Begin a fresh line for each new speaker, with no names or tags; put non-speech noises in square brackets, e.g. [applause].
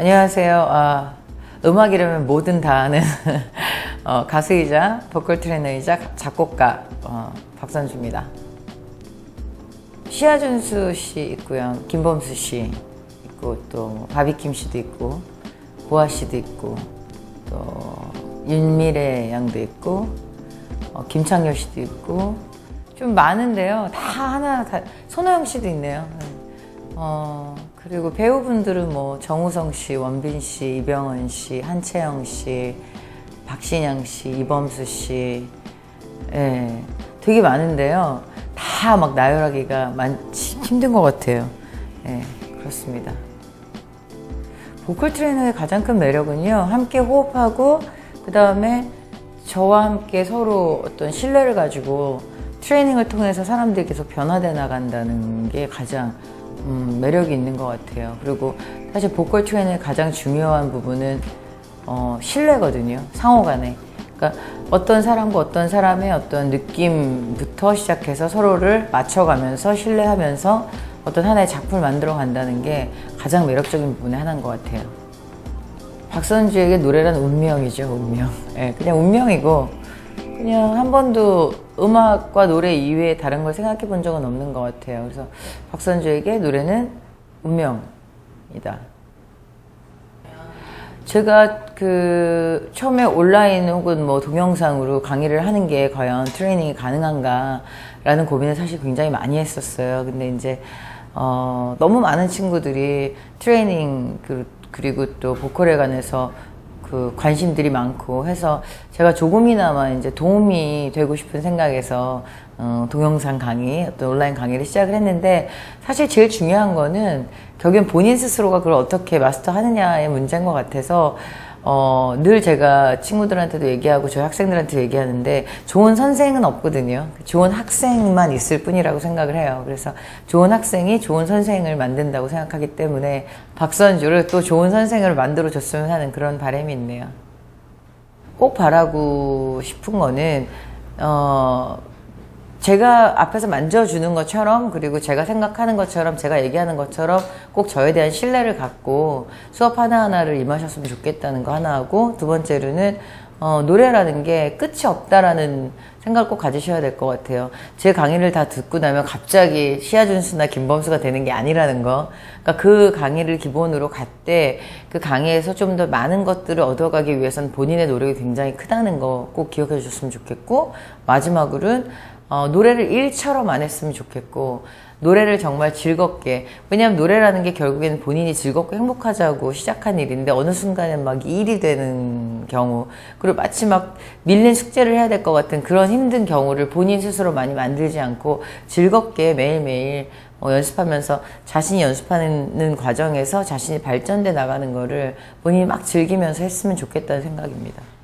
안녕하세요. 아, 음악 이라면 뭐든 다 아는 [laughs] 어, 가수이자 보컬 트레이너이자 작곡가 어, 박선주입니다. 시아준수 씨 있고요. 김범수 씨 있고 또 바비킴 씨도 있고 보아 씨도 있고 또 윤미래 양도 있고 어, 김창렬 씨도 있고 좀 많은데요. 다 하나 다 손호영 씨도 있네요. 네. 어, 그리고 배우분들은 뭐 정우성 씨, 원빈 씨, 이병헌 씨, 한채영 씨, 박신양 씨, 이범수 씨, 예, 되게 많은데요. 다 막 나열하기가 많지 힘든 것 같아요. 예, 그렇습니다. 보컬 트레이너의 가장 큰 매력은요, 함께 호흡하고, 그 다음에 저와 함께 서로 어떤 신뢰를 가지고 트레이닝을 통해서 사람들이 계속 변화돼 나간다는 게 가장 음, 매력이 있는 것 같아요. 그리고 사실 보컬 트레이너의 가장 중요한 부분은 어, 신뢰거든요. 상호 간에. 그러니까 어떤 사람과 어떤 사람의 어떤 느낌부터 시작해서 서로를 맞춰가면서 신뢰하면서 어떤 하나의 작품을 만들어 간다는 게 가장 매력적인 부분의 하나인 것 같아요. 박선주에게 노래란 운명이죠, 운명. 예, 그냥 운명이고, 그냥 한 번도 음악과 노래 이외에 다른 걸 생각해 본 적은 없는 것 같아요. 그래서 박선주에게 노래는 운명이다. 제가 그 처음에 온라인 혹은 뭐 동영상으로 강의를 하는 게 과연 트레이닝이 가능한가라는 고민을 사실 굉장히 많이 했었어요. 근데 이제 어 너무 많은 친구들이 트레이닝 그, 그리고 또 보컬에 관해서 그 관심들이 많고 해서 제가 조금이나마 이제 도움이 되고 싶은 생각에서 어, 동영상 강의, 어떤 온라인 강의를 시작을 했는데 사실 제일 중요한 거는 결국엔 본인 스스로가 그걸 어떻게 마스터하느냐의 문제인 것 같아서 어, 늘 제가 친구들한테도 얘기하고 저희 학생들한테 얘기하는데 좋은 선생은 없거든요. 좋은 학생만 있을 뿐이라고 생각을 해요. 그래서 좋은 학생이 좋은 선생을 만든다고 생각하기 때문에 박선주를 또 좋은 선생을 만들어 줬으면 하는 그런 바람이 있네요. 꼭 바라고 싶은 거는 어, 제가 앞에서 만져주는 것처럼 그리고 제가 생각하는 것처럼 제가 얘기하는 것처럼 꼭 저에 대한 신뢰를 갖고 수업 하나하나를 임하셨으면 좋겠다는 거 하나 하고 두 번째로는 어, 노래라는 게 끝이 없다라는 생각을 꼭 가지셔야 될 것 같아요. 제 강의를 다 듣고 나면 갑자기 시아준수나 김범수가 되는 게 아니라는 거. 그러니까 그 강의를 기본으로 갔대 그 강의에서 좀 더 많은 것들을 얻어가기 위해서는 본인의 노력이 굉장히 크다는 거 꼭 기억해 주셨으면 좋겠고 마지막으로는 어, 노래를 일처럼 안 했으면 좋겠고 노래를 정말 즐겁게 왜냐하면 노래라는 게 결국에는 본인이 즐겁고 행복하자고 시작한 일인데 어느 순간에 막 일이 되는 경우 그리고 마치 막 밀린 숙제를 해야 될 것 같은 그런 힘든 경우를 본인 스스로 많이 만들지 않고 즐겁게 매일매일 어, 연습하면서 자신이 연습하는 과정에서 자신이 발전돼 나가는 거를 본인이 막 즐기면서 했으면 좋겠다는 생각입니다.